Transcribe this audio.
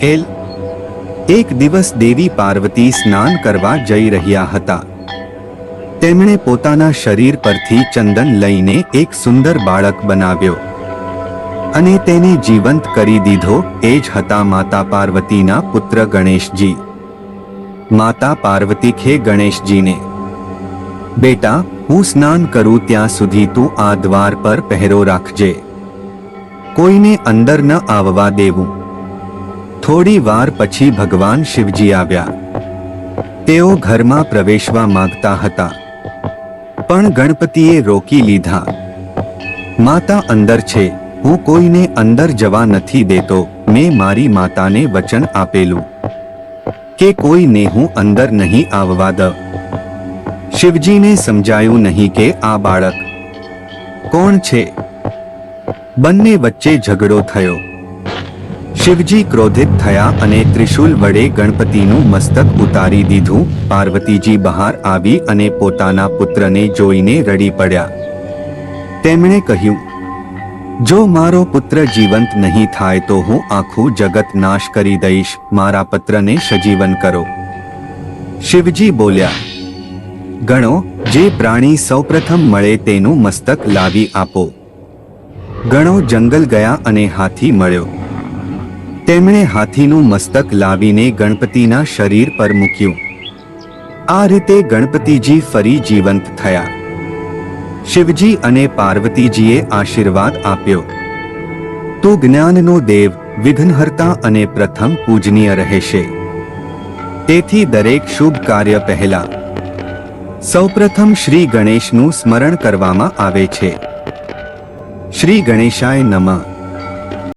L, એક દિવસ દેવી પાર્વતી સ્નાન કરવા જઈ રહ્યા હતા. તેમણે પોતાના શરીર પરથી ચંદન લઈને એક સુંદર બાળક બનાવ્યો અને તેને જીવંત કરી દીધો. એ જ હતા માતા પાર્વતીના પુત્ર ગણેશજી. માતા પાર્વતી ખે ગણેશજીને, બેટા, હું સ્નાન કરું ત્યાં સુધી તું આ દ્વાર પર પહેરો રાખજે. કોઈને અંદર ન આવવા દેવું. થોડી વાર પછી ભગવાન શિવજી આવ્યા. તેઓ ઘરમાં પ્રવેશવા માંગતા હતા. પણ ગણપતિએ રોકી લીધા. માતા અંદર છે. હું કોઈને અંદર જવા નથી દેતો. મેં મારી માતાને વચન આપેલું. કે કોઈને હું અંદર નહીં આવવા દ. શિવજીને સમજાયું નહીં કે આ બાળક કોણ છે? બંને વચ્ચે ઝઘડો થયો. શિવજી ક્રોધિત થયા અને ત્રિશૂલ વડે ગણપતિનું મસ્તક ઉતારી દીધું. પાર્વતીજી બહાર આવી અને પોતાના પુત્રને જોઈને રડી પડ્યા. તેમણે કહ્યું, જો મારો પુત્ર જીવંત નહીં થાય તો હું આખું જગત નાશ કરી દઈશ. મારા પુત્રને સજીવન કરો. શિવજી બોલ્યા, ગણો, જે પ્રાણી સૌપ્રથમ મળે તેનું મસ્તક લાવી આપો. ગણો જંગલ ગયા અને હાથી મળ્યો. તેમણે હાથીનું મસ્તક લાવીને ગણપતિના શરીર પર મૂક્યું. આ રીતે ગણપતિજી ફરી જીવંત થયા. શિવજી અને પાર્વતીજીએ આશીર્વાદ આપ્યો. તું જ્ઞાનનો દેવ, વિઘ્નહર્તા અને પ્રથમ પૂજનીય રહેશે. તેથી દરેક શુભ કાર્ય પહેલા. સૌપ્રથમ શ્રી ગણેશનું સ્મરણ કરવામાં આવે છે. શ્રી ગણેશાય નમઃ.